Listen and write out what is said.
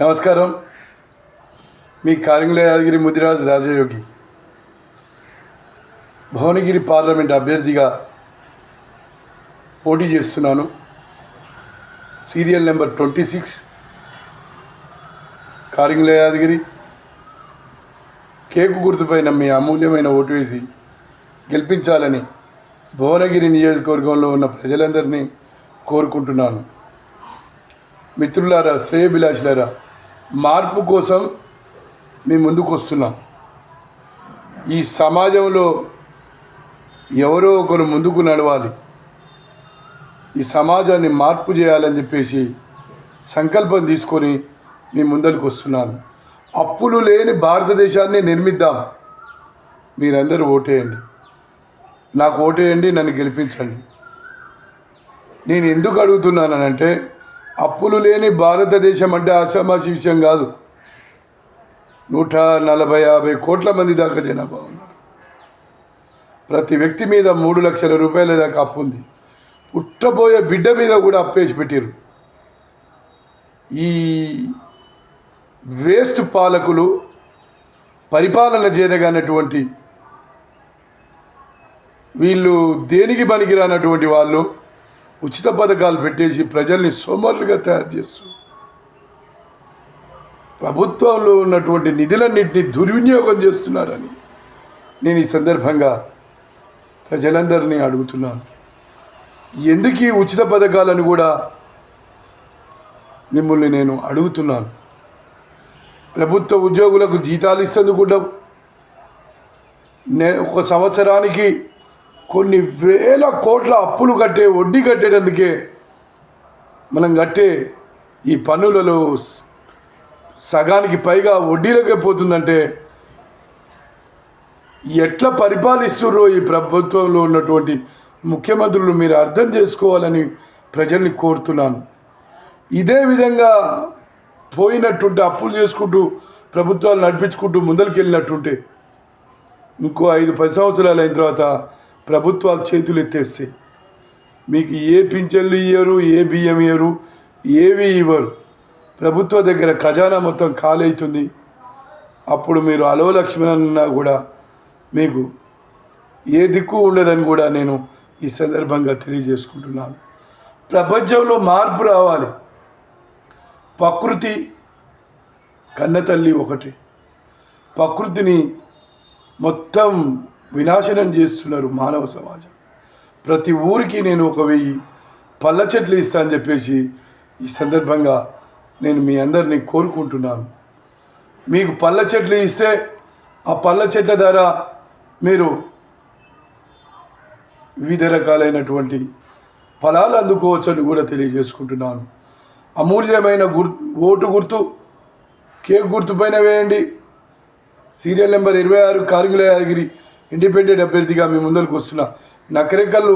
నమస్కారం. మీ కారింగ్ల యాదగిరి ముదిరాజ్ రాజయోగి. భువనగిరి పార్లమెంట్ అభ్యర్థిగా పోటీ చేస్తున్నాను. Serial number twenty six. Karingla Yadagiri. Cake గుర్తుపైన మీ అమూల్యమైన ఓటు వేసి గెలిపించాలని భువనగిరి నియోజకవర్గంలో ఉన్న ప్రజలందరినీ కోరుకుంటున్నాను. మిత్రులారా శ్రేయభిలాషులారా మార్పు కోసం మేము ముందుకు వస్తున్నాం. ఈ సమాజంలో ఎవరో ఒకరు ముందుకు నడవాలి. ఈ సమాజాన్ని మార్పు చేయాలని చెప్పేసి సంకల్పం తీసుకొని మీ ముందరికి వస్తున్నాను అప్పులు లేని భారతదేశాన్ని నిర్మిద్దాం. మీరందరూ ఓటేయండి. నాకు ఓటేయండి నన్ను గెలిపించండి. నేను ఎందుకు అడుగుతున్నానంటే అప్పులు లేని భారతదేశం అంటే ఆషామాషి విషయం కాదు. నూట నలభై యాభై కోట్ల మంది దాకా జనాభా ఉన్నారు. ప్రతి వ్యక్తి మీద మూడు లక్షల రూపాయల దాకా అప్పు ఉంది. పుట్టబోయే బిడ్డ మీద కూడా అప్పేసి పెట్టారు ఈ వేస్ట్ పాలకులు పరిపాలన చేయదగినటువంటి వీళ్ళు దేనికి పనికిరానటువంటి వాళ్ళు? ఉచిత పథకాలు పెట్టేసి ప్రజల్ని సోమరులుగా తయారు చేస్తూ ప్రభుత్వంలో ఉన్నటువంటి నిధులన్నింటినీ దుర్వినియోగం చేస్తున్నారని నేను ఈ సందర్భంగా ప్రజలందరినీ అడుగుతున్నాను. ఎందుకు ఈ ఉచిత పథకాలను కూడా మిమ్మల్ని నేను అడుగుతున్నాను? ప్రభుత్వ ఉద్యోగులకు జీతాలు ఇస్తేందుకు కూడా ఒక సంవత్సరానికి కొన్ని వేల కోట్ల అప్పులు కట్టే వడ్డీ కట్టేటందుకే మనం కట్టే ఈ పన్నులలో సగానికి పైగా వడ్డీలకే పోతుందంటే ఎట్లా పరిపాలిస్తుర్రో ఈ ప్రభుత్వంలో ఉన్నటువంటి ముఖ్యమంత్రులు మీరు అర్థం చేసుకోవాలని ప్రజల్ని కోరుతున్నాను. ఇదే విధంగా పోయినట్టుంటే అప్పులు చేసుకుంటూ ప్రభుత్వాలు నడిపించుకుంటూ ముందరికి వెళ్ళినట్టుంటే ఇంకో ఐదు పది సంవత్సరాలు అయిన తర్వాత ప్రభుత్వాలు చేతులు ఎత్తేస్తాయి మీకు ఏ పింఛన్లు ఇయ్యరు ఏ బియ్యం ఇయ్యరు ఏవి ఇవ్వరు. ప్రభుత్వ దగ్గర ఖజానా మొత్తం ఖాళీ అవుతుంది. అప్పుడు మీరు అలో లక్ష్మణ్ అన్నా కూడా మీకు ఏ దిక్కు ఉండదని కూడా నేను ఈ సందర్భంగా తెలియజేసుకుంటున్నాను. ప్రపంచంలో మార్పు రావాలి. ప్రకృతి కన్నతల్లి ఒకటి. ప్రకృతిని మొత్తం వినాశనం చేస్తున్నారు మానవ సమాజం. ప్రతి ఊరికి నేను ఒక వెయ్యి పళ్ళ చెట్లు ఇస్తానని చెప్పేసి ఈ సందర్భంగా నేను మీ అందరినీ కోరుకుంటున్నాను. మీకు పళ్ళ చెట్లు ఇస్తే ఆ పళ్ళ చెట్ల ద్వారా మీరు వివిధ రకాలైనటువంటి ఫలాలు అందుకోవచ్చని కూడా తెలియజేసుకుంటున్నాను. అమూల్యమైన గుర్ ఓటు గుర్తు కేక్ గుర్తు పైన వేయండి. సీరియల్ నెంబర్ ఇరవై ఆరు కారింగ్ల యాదగిరి ఇండిపెండెంట్ అభ్యర్థిగా మీ ముందరకు వస్తున్నా. నకరేకల్లు